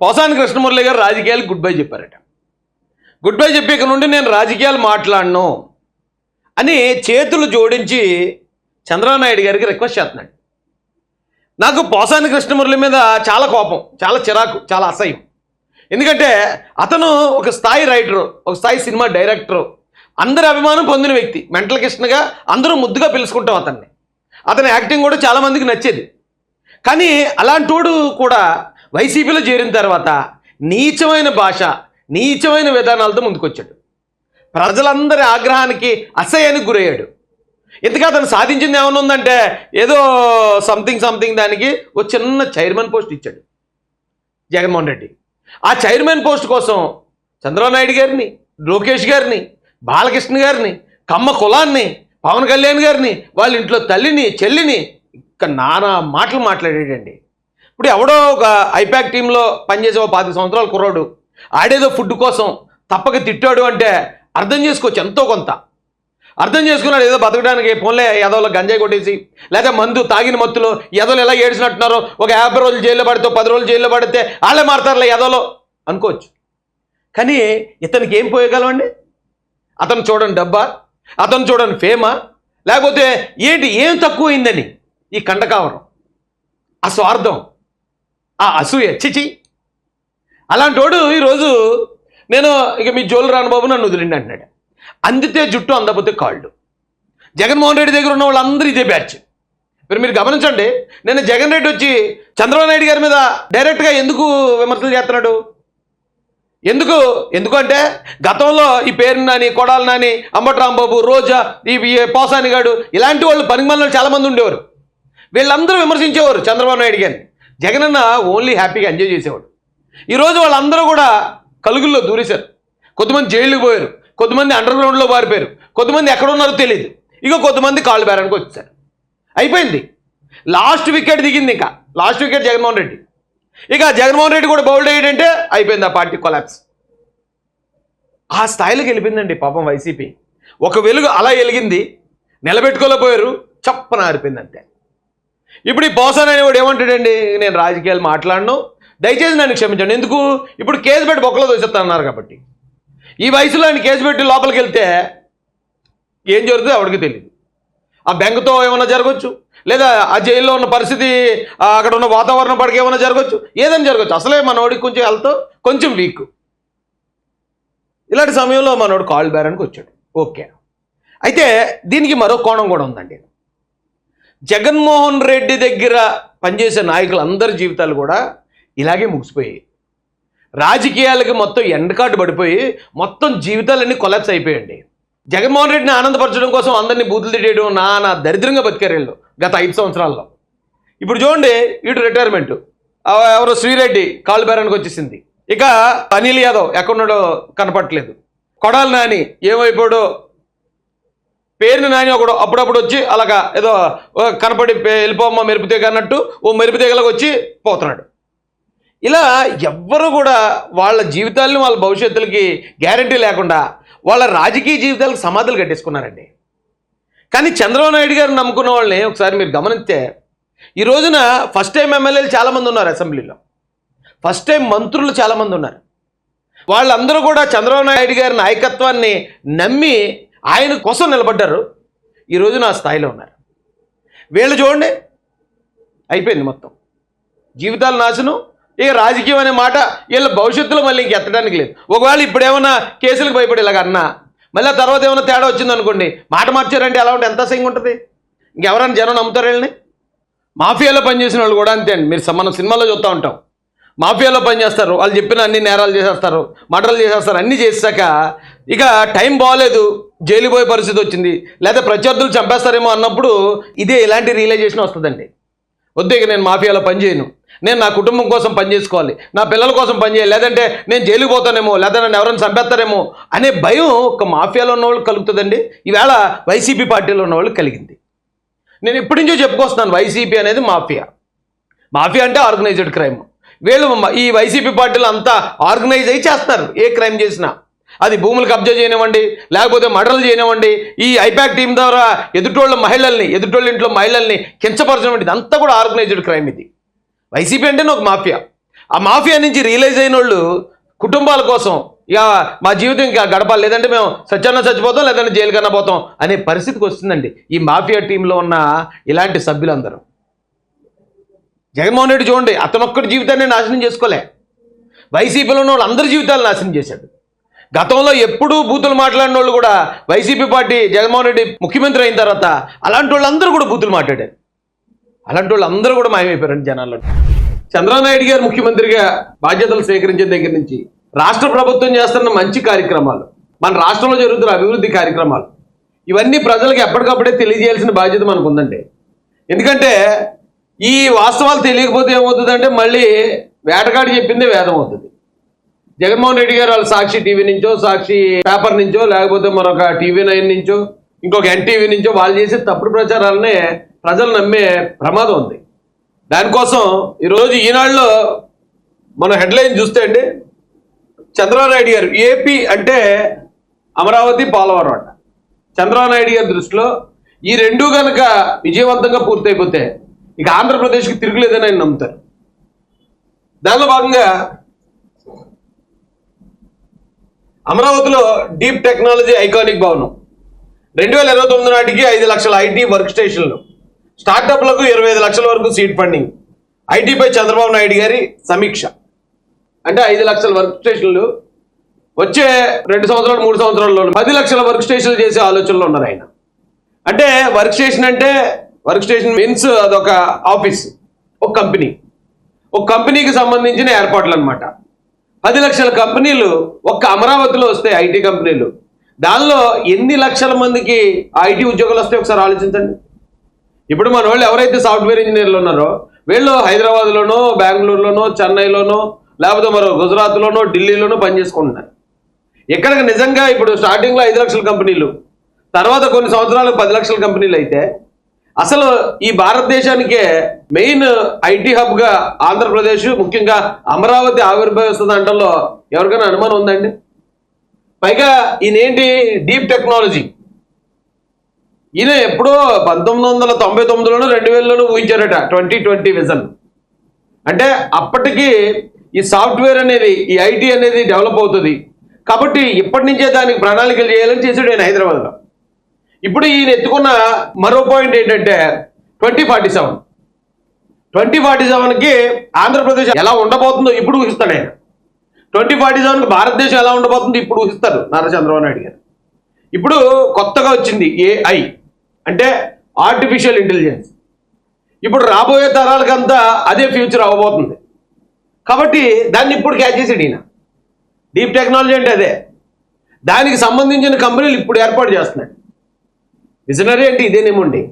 పోసాని కృష్ణమురళి గారు రాజకీయాలకు good bye చెప్పారట. Good bye చెప్పి నుండి నేను రాజకీయాలు మాట్లాడను అని చేతులు జోడించి చంద్రబాబు నాయుడు గారికి రిక్వెస్ట్ చేస్తున్నాడు. నాకు పోసాని కృష్ణమురళి మీద చాలా కోపం చాలా చిరాకు చాలా అసహ్యం. ఎందుకంటే అతను ఒక స్థాయి రైటరు ఒక స్థాయి సినిమా డైరెక్టరు అందరి అభిమానం పొందిన వ్యక్తి మెంటల్ కృష్ణగా అందరూ ముద్దుగా పిలుచుకుంటాం అతన్ని. అతని యాక్టింగ్ కూడా చాలామందికి నచ్చేది. కానీ అలాంటోడు కూడా వైసీపీలో చేరిన తర్వాత నీచమైన భాష నీచమైన విధానాలతో ముందుకొచ్చాడు. ప్రజలందరి ఆగ్రహానికి అసహ్యానికి గురయ్యాడు. ఎందుకంటే అతను సాధించింది ఏమైనా ఉందంటే ఏదో సంథింగ్ సంథింగ్ దానికి ఒక చిన్న చైర్మన్ పోస్ట్ ఇచ్చాడు. జగన్మోహన్ రెడ్డి. ఆ చైర్మన్ పోస్ట్ కోసం చంద్రబాబు నాయుడు గారిని లోకేష్ గారిని బాలకృష్ణ గారిని కమ్మ కులాన్ని పవన్ కళ్యాణ్ గారిని వాళ్ళ ఇంట్లో తల్లిని చెల్లిని ఇంకా నానా మాటలు మాట్లాడాడండి. ఇప్పుడు ఎవడో ఒక ఐపాక్ టీంలో పనిచేసే ఒక పాతి సంవత్సరాల కుర్రాడు ఆడేదో ఫుడ్ కోసం తప్పక తిట్టాడు అంటే అర్థం చేసుకోవచ్చు ఎంతో కొంత. అర్థం చేసుకున్నాడు ఏదో బతకడానికి ఫోన్లే ఎదవలో గంజాయి కొట్టేసి లేదా మందు తాగిన మత్తులో ఎదలు ఎలా ఏడ్చినట్టున్నారో ఒక యాభై రోజులు జైల్లో పడితే పది రోజులు జైల్లో పడితే వాళ్ళే మారతారులే ఎదలో అనుకోవచ్చు. కానీ ఇతనికి ఏం పోయగలమండి? అతను చూడండి డబ్బా అతను చూడండి ఫేమా లేకపోతే ఏంటి ఏం తక్కువైందని ఈ కండకావరం? ఆ స్వార్థం. ఆ అసూయ చిచి అలాంటి వాడు ఈరోజు నేను ఇక మీ జోలు రాను బాబు నన్ను వదిలిండి అంటున్నాడు. అందితే జుట్టు అందపోతే కాళ్ళు. జగన్మోహన్ రెడ్డి దగ్గర ఉన్న వాళ్ళందరూ ఇదే బ్యాచ్. మీరు మీరు గమనించండి నేను జగన్ రెడ్డి వచ్చి చంద్రబాబు నాయుడు గారి మీద డైరెక్ట్గా ఎందుకు విమర్శలు చేస్తున్నాడు? ఎందుకు? ఎందుకంటే గతంలో ఈ పేరు నాని కొడాల నాని అంబట్రాంబాబు రోజా ఈ పోసానిగాడు ఇలాంటి వాళ్ళు పనికి మనలో చాలామంది ఉండేవారు. వీళ్ళందరూ విమర్శించేవారు చంద్రబాబు నాయుడు గారిని. జగనన్న ఓన్లీ హ్యాపీగా ఎంజాయ్ చేసేవాడు. ఈరోజు వాళ్ళందరూ కూడా కలుగుల్లో దూరేశారు. కొంతమంది జైలుకి పోయారు. కొంతమంది అండర్ గ్రౌండ్లో పారిపోయారు. కొంతమంది ఎక్కడ ఉన్నారో తెలియదు ఇక కొంతమంది కాళ్ళు బేరానికి వచ్చారు అయిపోయింది. లాస్ట్ వికెట్ దిగింది ఇంకా. Last wicket Jaganmohan Reddy. ఇక జగన్మోహన్ రెడ్డి కూడా బౌల్డ్ అయ్యేటంటే అయిపోయింది ఆ పార్టీ కొలాప్స్ ఆ స్థాయిలోకి వెళ్ళిపోయిందండి పాపం వైసీపీ. ఒక వెలుగు అలా వెలిగింది. నిలబెట్టుకోలేకపోయారు. చప్పన ఆరిపోయింది అంతే ఇప్పుడు ఈ బోసన్ అనేవాడు ఏమంటాడండి? నేను రాజకీయాలు మాట్లాడను. దయచేసి నన్ను క్షమించండి. ఎందుకు? ఇప్పుడు కేసు పెట్టి బొక్కలో దోసేస్తానన్నారు కాబట్టి. ఈ వయసులో ఆయన కేసు పెట్టి లోపలికి వెళ్తే ఏం జరుగుతుందో ఎవరికి తెలియదు ఆ బెంగతో ఏమైనా జరగచ్చు? లేదా ఆ జైల్లో ఉన్న పరిస్థితి అక్కడ ఉన్న వాతావరణం పడికి ఏమైనా జరగచ్చు? ఏదైనా జరగచ్చు. అసలే మనోడికి కొంచెం హెల్త్ కొంచెం వీక్. ఇలాంటి సమయంలో మనోడు కాల్ బేరానికి వచ్చాడు. ఓకే. అయితే దీనికి మరో కోణం కూడా ఉందండి. జగన్మోహన్ రెడ్డి దగ్గర పనిచేసే నాయకులందరి జీవితాలు కూడా ఇలాగే ముగిసిపోయాయి. రాజకీయాలకి మొత్తం ఎండకాటు పడిపోయి మొత్తం జీవితాలన్నీ కొలాప్స్ అయిపోయాయండి. జగన్మోహన్ రెడ్డిని ఆనందపరచడం కోసం అందరినీ బూతులు తిట్టేయడం నా నా దరిద్రంగా బతికారు గత ఐదు సంవత్సరాల్లో. ఇప్పుడు చూడండి ఇటు రిటైర్మెంట్ ఎవరో శ్రీరెడ్డి కాళ్ళు బేరానికి వచ్చేసింది. ఇక అనిల్ యాదవ్ ఎక్కడున్నాడో కనపట్లేదు కొడాలి నాని ఏమైపోయాడో పేరుని నాని ఒకడు అప్పుడప్పుడు వచ్చి అలాగా ఏదో కనపడి వెళ్ళిపోమ్మ మెరుపు తీగ అన్నట్టు ఓ మెరుపు తీగలకు వచ్చి పోతున్నాడు. ఇలా ఎవ్వరు కూడా వాళ్ళ జీవితాలను వాళ్ళ భవిష్యత్తులకి గ్యారంటీ లేకుండా వాళ్ళ రాజకీయ జీవితాలకు సమాధులు కట్టేసుకున్నారండి. కానీ చంద్రబాబు నాయుడు గారు నమ్ముకున్న వాళ్ళని ఒకసారి మీరు గమనిస్తే ఈ రోజున ఫస్ట్ టైం ఎమ్మెల్యేలు చాలామంది ఉన్నారు అసెంబ్లీలో. ఫస్ట్ టైం మంత్రులు చాలామంది ఉన్నారు. వాళ్ళందరూ కూడా చంద్రబాబు నాయుడు గారి నాయకత్వాన్ని నమ్మి ఆయన కోసం నిలబడ్డారు. ఈరోజు నా స్థాయిలో ఉన్నారు. వీళ్ళు చూడండి. అయిపోయింది మొత్తం. జీవితాలు నాశనం. ఇక రాజకీయం అనే మాట వీళ్ళ భవిష్యత్తులో మళ్ళీ ఇంక ఎత్తడానికి లేదు. ఒకవేళ ఇప్పుడు ఏమైనా కేసులకు భయపడి ఇలాగ అన్నా మళ్ళీ తర్వాత ఏమైనా తేడా వచ్చిందనుకోండి మాట మార్చారంటే ఎలా ఉంటే ఎంత అసహ్యంగా ఉంటుంది? ఇంకెవరైనా జనం నమ్ముతారు వీళ్ళని? మాఫియాలో పనిచేసిన వాళ్ళు కూడా అంతే అండి. మీరు మనం సినిమాలో చూస్తూ ఉంటాం. మాఫియాలో పనిచేస్తారు వాళ్ళు చెప్పిన అన్ని నేరాలు చేసేస్తారు మర్డర్లు చేసేస్తారు అన్నీ చేసాక ఇక టైం బాగాలేదు జైలుపోయే పరిస్థితి వచ్చింది. లేదా ప్రత్యర్థులు చంపేస్తారేమో అన్నప్పుడు ఇదే ఇలాంటి రియలైజేషన్ వస్తుందండి. వద్దు ఇక నేను మాఫియాలో పనిచేయను నేను నా కుటుంబం కోసం పని చేసుకోవాలి. నా పిల్లల కోసం పని చేయాలి. లేదంటే నేను జైలుకి పోతానేమో లేదా నన్ను ఎవరైనా చంపేస్తారేమో అనే భయం ఒక మాఫియాలో ఉన్నవాళ్ళు కలుగుతుందండి. ఈవేళ వైసీపీ పార్టీలో ఉన్నవాళ్ళు కలిగింది. నేను ఎప్పటి నుంచో చెప్పుకొస్తున్నాను వైసీపీ అనేది మాఫియా. మాఫియా అంటే ఆర్గనైజ్డ్ క్రైమ్. వీళ్ళు ఈ వైసీపీ పార్టీలు అంతా ఆర్గనైజ్ అయి చేస్తారు ఏ క్రైమ్ చేసినా. అది భూములు కబ్జా చేయనివ్వండి లేకపోతే మర్డర్లు చేయనివ్వండి. ఈ ఐపాక్ టీం ద్వారా ఎదుటోళ్ళ మహిళల్ని ఎదుటోళ్ళ ఇంట్లో మహిళల్ని కించపరచడం ఇదంతా కూడా ఆర్గనైజ్డ్ క్రైమ్ ఇది. వైసీపీ అంటేనే ఒక మాఫియా. ఆ మాఫియా నుంచి రియలైజ్ అయిన వాళ్ళు కుటుంబాల కోసం ఇక మా జీవితం ఇంకా గడపాలి. లేదంటే మేము సత్యాన్న చచ్చిపోతాం లేదంటే జైలు కన్నా పోతాం అనే పరిస్థితికి వస్తుందండి ఈ మాఫియా టీంలో ఉన్న ఇలాంటి సభ్యులందరూ. జగన్మోహన్ రెడ్డి చూడండి అతనొక్కడి జీవితాన్ని నాశనం చేసుకోలే. వైసీపీలో ఉన్న వాళ్ళు అందరి జీవితాలు నాశనం చేశాడు. గతంలో ఎప్పుడూ బూతులు మాట్లాడిన వాళ్ళు కూడా వైసీపీ పార్టీ జగన్మోహన్ రెడ్డి ముఖ్యమంత్రి అయిన తర్వాత అలాంటి వాళ్ళందరూ కూడా బూతులు మాట్లాడారు. అలాంటి వాళ్ళందరూ కూడా మాయమైపోయారండి జనాల్లో. చంద్రనాయుడు గారు ముఖ్యమంత్రిగా బాధ్యతలు స్వీకరించిన దగ్గర నుంచి రాష్ట్ర ప్రభుత్వం చేస్తున్న మంచి కార్యక్రమాలు మన రాష్ట్రంలో జరుగుతున్న అభివృద్ధి కార్యక్రమాలు ఇవన్నీ ప్రజలకు ఎప్పటికప్పుడే తెలియజేయాల్సిన బాధ్యత మనకు ఉందండి ఎందుకంటే ఈ వాస్తవాలు తెలియకపోతే ఏమవుతుందంటే మళ్ళీ వేటగాడు చెప్పిందే వేదం అవుతుంది. జగన్మోహన్ రెడ్డి గారు వాళ్ళ సాక్షి టీవీ నుంచో సాక్షి పేపర్ నుంచో లేకపోతే మరొక టీవీ నైన్ నుంచో ఇంకొక ఎన్టీవీ నుంచో వాళ్ళు చేసే తప్పుడు ప్రచారాలనే ప్రజలు నమ్మే ప్రమాదం ఉంది. దానికోసం ఈరోజు ఈనాడులో మన హెడ్లైన్ చూస్తే అండి చంద్రబాబు నాయుడు గారు ఏపీ అంటే అమరావతి పోలవరం అంట. చంద్రబాబు నాయుడు గారి దృష్టిలో ఈ రెండు కనుక విజయవంతంగా పూర్తయిపోతే ఇక ఆంధ్రప్రదేశ్కి తిరుగులేదని ఆయన నమ్ముతారు. దానిలో భాగంగా అమరావతిలో డీప్ టెక్నాలజీ ఐకానిక్ భవనం. రెండు వేల ఇరవై తొమ్మిది నాటికి ఐదు లక్షల ఐటీ వర్క్ స్టేషన్లు. స్టార్టప్లకు ఇరవై ఐదు లక్షల వరకు సీట్ ఫండింగ్. ఐటీపై చంద్రబాబు నాయుడు గారి సమీక్ష. అంటే ఐదు లక్షల వర్క్ స్టేషన్లు. వచ్చే రెండు సంవత్సరాలు మూడు సంవత్సరాల్లో పది లక్షల వర్క్ స్టేషన్లు చేసే ఆలోచనలో ఉన్నారు ఆయన. అంటే వర్క్ స్టేషన్ అంటే వర్క్ స్టేషన్ మీన్స్ అదొక ఆఫీస్ ఒక కంపెనీ. ఒక కంపెనీకి సంబంధించిన ఏర్పాట్లు అనమాట పది లక్షల కంపెనీలు ఒక్క అమరావతిలో వస్తాయి ఐటీ కంపెనీలు. దానిలో ఎన్ని లక్షల మందికి ఐటీ ఉద్యోగాలు వస్తాయి ఒకసారి ఆలోచించండి. ఇప్పుడు మన వాళ్ళు ఎవరైతే సాఫ్ట్వేర్ ఇంజనీర్లు ఉన్నారో వీళ్ళు హైదరాబాద్లోనో బెంగళూరులోనో చెన్నైలోనో లేకపోతే మరో గుజరాత్లోనో ఢిల్లీలోనో పనిచేసుకుంటున్నారు ఎక్కడికి నిజంగా ఇప్పుడు స్టార్టింగ్లో ఐదు లక్షల కంపెనీలు తర్వాత కొన్ని సంవత్సరాలకు పది లక్షల కంపెనీలు అయితే అసలు ఈ భారతదేశానికే మెయిన్ ఐటీ హబ్గా ఆంధ్రప్రదేశ్ ముఖ్యంగా అమరావతి ఆవిర్భవిస్తుంది అంటలో ఎవరికైనా అనుమానం ఉందండి? పైగా ఈయనేంటి? Deep technology. ఈయన ఎప్పుడో పంతొమ్మిది వందల తొంభై తొమ్మిదిలోనూ రెండు వేలలోనూ ఊహించారట ట్వంటీ ట్వంటీ విజన్. అంటే అప్పటికి ఈ సాఫ్ట్వేర్ అనేది ఈ ఐటీ అనేది డెవలప్ అవుతుంది. కాబట్టి ఇప్పటి నుంచే దానికి ప్రణాళికలు చేయాలని చేశాడు ఆయన హైదరాబాద్లో. ఇప్పుడు ఈయన ఎత్తుకున్న మరో పాయింట్ ఏంటంటే twenty forty seven twenty forty సెవెన్కి ఆంధ్రప్రదేశ్ ఎలా ఉండబోతుందో ఇప్పుడు ఊహిస్తాడు ఆయన ట్వంటీ ఫార్టీ సెవెన్కి భారతదేశం ఎలా ఉండబోతుందో ఇప్పుడు ఊహిస్తారు నారా చంద్రబాబు నాయుడు గారు. ఇప్పుడు కొత్తగా వచ్చింది ఏఐ అంటే ఆర్టిఫిషియల్ ఇంటెలిజెన్స్ ఇప్పుడు రాబోయే తరాలకంతా అదే ఫ్యూచర్ అవ్వబోతుంది. కాబట్టి దాన్ని ఇప్పుడు క్యాచ్ చేసాడు ఈయన. డీప్ టెక్నాలజీ అంటే అదే. దానికి సంబంధించిన కంపెనీలు ఇప్పుడు ఏర్పాటు చేస్తున్నాయి. విజనరీ అంటే ఇదేనేమోండి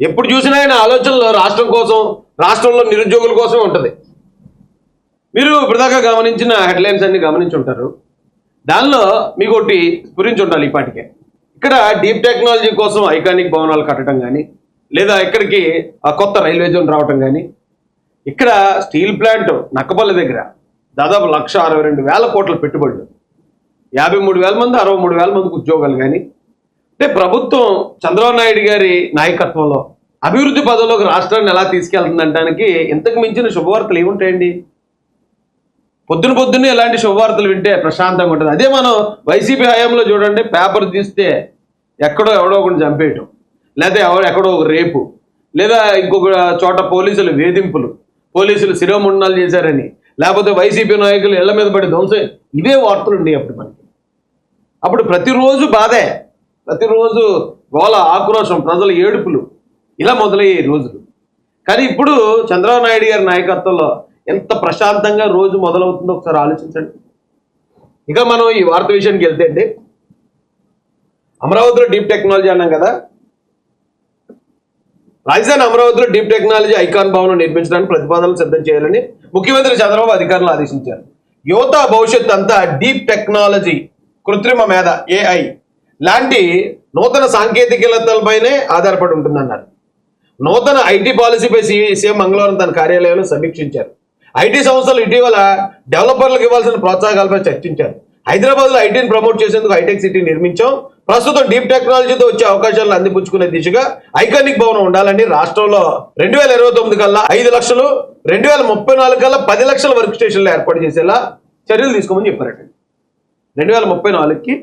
ఎప్పుడు చూసినా ఆయన ఆలోచనలో రాష్ట్రం కోసం రాష్ట్రంలో నిరుద్యోగుల కోసమే ఉంటుంది. మీరు ఇప్పటిదాకా గమనించిన హెడ్లైన్స్ అన్ని గమనించి ఉంటారు. దానిలో మీకు ఒకటి గురించి ఉండాలి ఇప్పటికే ఇక్కడ డీప్ టెక్నాలజీ కోసం ఐకానిక్ భవనాలు కట్టడం కానీ లేదా ఇక్కడికి ఆ కొత్త రైల్వే జోన్ రావటం కానీ ఇక్కడ స్టీల్ ప్లాంట్ నక్కపల్లి దగ్గర దాదాపు లక్ష అరవై రెండు వేల కోట్ల పెట్టుబడులు. యాభై మూడు వేల మంది అరవై మూడు వేల మందికి ఉద్యోగాలు కానీ అంటే ప్రభుత్వం చంద్రబాబు నాయుడు గారి నాయకత్వంలో అభివృద్ధి పదంలోకి రాష్ట్రాన్ని ఎలా తీసుకెళ్తుందంటానికి ఇంతకు మించిన శుభవార్తలు ఏముంటాయండి పొద్దున పొద్దున్నే ఇలాంటి శుభవార్తలు వింటే ప్రశాంతంగా ఉంటుంది. అదే మనం వైసీపీ హయాంలో చూడండి పేపర్ తీస్తే ఎక్కడో ఎవడో ఒకటి చంపేయటం. లేదా ఎవడో ఎక్కడో ఒక రేపు. లేదా ఇంకొక చోట పోలీసులు వేధింపులు. పోలీసులు శిరోముండాలు చేశారని. లేకపోతే వైసీపీ నాయకులు ఇళ్ళ మీద పడి ధ్వంసం. ఇవే వార్తలు ఉండేవి అప్పుడు మనకి. అప్పుడు ప్రతిరోజు బాధే. ప్రతిరోజు గోల ఆక్రోశం ప్రజల ఏడుపులు ఇలా మొదలయ్యే రోజులు. కానీ ఇప్పుడు చంద్రబాబు నాయుడు గారి నాయకత్వంలో ఎంత ప్రశాంతంగా రోజు మొదలవుతుందో ఒకసారి ఆలోచించండి. ఇక మనం ఈ వార్త విషయానికి వెళ్తే అండి. అమరావతిలో డీప్ టెక్నాలజీ అన్నాం కదా. రాజధాని అమరావతిలో డీప్ టెక్నాలజీ ఐకాన్ భవనం నిర్మించడానికి ప్రతిపాదనలు సిద్ధం చేయాలని ముఖ్యమంత్రి చంద్రబాబు అధికారులు ఆదేశించారు. యువత భవిష్యత్ అంతా డీప్ టెక్నాలజీ కృత్రిమ మేధ ఏఐ లాంటి నూతన సాంకేతికతలపైనే ఆధారపడి ఉంటుందన్నారు. నూతన ఐటీ పాలసీపై సీఎం మంగళవారం తన కార్యాలయంలో సమీక్షించారు. ఐటీ సంస్థలు ఇటీవల డెవలపర్లకు ఇవ్వాల్సిన ప్రోత్సాహకాలపై చర్చించారు. హైదరాబాద్లో ఐటీని ప్రమోట్ చేసేందుకు హైటెక్ సిటీ నిర్మించాం. ప్రస్తుతం డీప్ టెక్నాలజీతో వచ్చే అవకాశాలను అందిపుచ్చుకునే దిశగా ఐకానిక్ భవనం ఉండాలని రాష్ట్రంలో రెండు వేల ఇరవై తొమ్మిది కల్లా ఐదు లక్షలు రెండు వేల ముప్పై నాలుగు కల్లా పది లక్షల వర్క్ స్టేషన్లు ఏర్పాటు చేసేలా చర్యలు తీసుకోమని చెప్పారట. రెండు వేల ముప్పై నాలుగుకి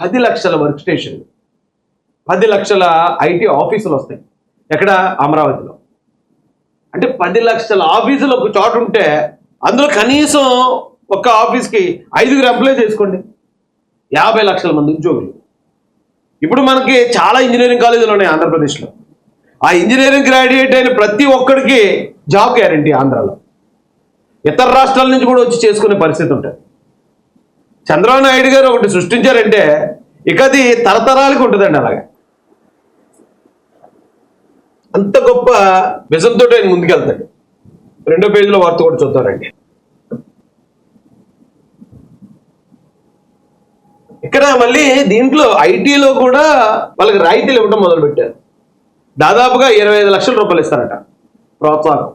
పది లక్షల వర్క్ స్టేషన్లు పది లక్షల ఐటీ ఆఫీసులు వస్తాయి. ఎక్కడ? అమరావతిలో. అంటే పది లక్షల ఆఫీసులు ఒక చోటు ఉంటే అందులో కనీసం ఒక ఆఫీస్కి ఐదుగురు ఎంప్లాయ్ చేసుకోండి. యాభై లక్షల మంది ఉద్యోగులు. ఇప్పుడు మనకి చాలా ఇంజనీరింగ్ కాలేజీలు ఉన్నాయి ఆంధ్రప్రదేశ్లో. ఆ ఇంజనీరింగ్ గ్రాడ్యుయేట్ అయిన ప్రతి ఒక్కడికి జాబ్ గ్యారంటీ ఆంధ్రాలో. ఇతర రాష్ట్రాల నుంచి కూడా వచ్చి చేసుకునే పరిస్థితి ఉంటుంది. చంద్రబాబు నాయుడు గారు ఒకటి సృష్టించారంటే ఇక అది తరతరాలకు ఉంటుందండి అలాగే. అంత గొప్ప విజన్తో ఆయన ముందుకెళ్తాడు. రెండో పేజీలో వార్త కూడా చూద్దారండి ఇక్కడ మళ్ళీ దీంట్లో ఐటీలో కూడా వాళ్ళకి రాయితీలు ఇవ్వడం మొదలు పెట్టారు దాదాపుగా ఇరవై ఐదు లక్షల రూపాయలు ఇస్తారట ప్రోత్సాహం.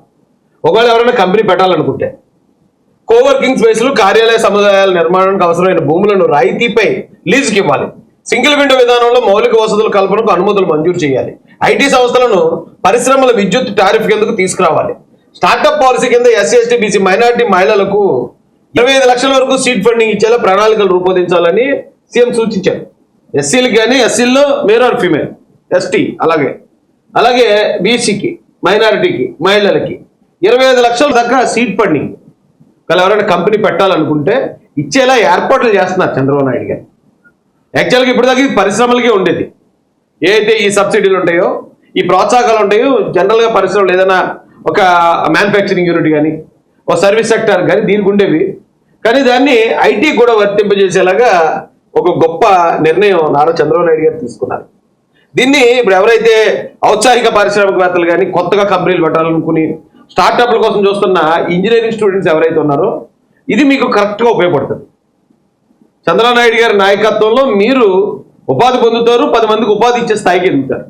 ఒకవేళ ఎవరైనా కంపెనీ పెట్టాలనుకుంటే. కోవర్కింగ్ స్పేస్లు కార్యాలయ సముదాయాల నిర్మాణానికి అవసరమైన భూములను రాయితీపై లీజుకి ఇవ్వాలి. సింగిల్ విండో విధానంలో మౌలిక వసతుల కల్పనకు అనుమతులు మంజూరు చేయాలి. ఐటీ సంస్థలను పరిశ్రమల విద్యుత్ టారిఫ్ కిందకు తీసుకురావాలి. స్టార్టప్ పాలసీ కింద ఎస్సీ ఎస్టీ బీసీ మైనార్టీ మహిళలకు ఇరవై ఐదు లక్షల వరకు సీట్ ఫండింగ్ ఇచ్చేలా ప్రణాళికలు రూపొందించాలని సీఎం సూచించారు. ఎస్సీలకు కానీ ఎస్సీల్లో మేల్ ఆర్ ఫీమేల్ ఎస్టీ అలాగే. అలాగే బీసీకి మైనారిటీకి మహిళలకి. ఇరవై ఐదు లక్షల దాకా సీట్ ఫండింగ్. ఒకవేళ ఎవరైనా కంపెనీ పెట్టాలనుకుంటే ఇచ్చేలా ఏర్పాట్లు చేస్తున్నారు చంద్రబాబు నాయుడు గారు. యాక్చువల్గా ఇప్పటిదాకా ఇది పరిశ్రమలకే ఉండేది. ఏదైతే ఈ సబ్సిడీలు ఉంటాయో ఈ ప్రోత్సాహకాలు ఉంటాయో జనరల్గా పరిశ్రమలు ఏదైనా ఒక మ్యానుఫ్యాక్చరింగ్ యూనిట్ కానీ ఒక సర్వీస్ సెక్టర్ కానీ దీనికి ఉండేవి. కానీ దాన్ని ఐటీ కూడా వర్తింపజేసేలాగా ఒక గొప్ప నిర్ణయం నారా చంద్రబాబు నాయుడు గారు తీసుకున్నారు. దీన్ని ఇప్పుడు ఎవరైతే ఔత్సాహిక పారిశ్రామికవేత్తలు కానీ కొత్తగా కంపెనీలు పెట్టాలనుకుని స్టార్టప్ల కోసం చూస్తున్న ఇంజనీరింగ్ స్టూడెంట్స్ ఎవరైతే ఉన్నారో ఇది మీకు కరెక్ట్గా ఉపయోగపడుతుంది. చంద్రనాయుడు నాయుడు గారి నాయకత్వంలో మీరు ఉపాధి పొందుతారు పది మందికి ఉపాధి ఇచ్చే స్థాయికి ఎదుగుతారు.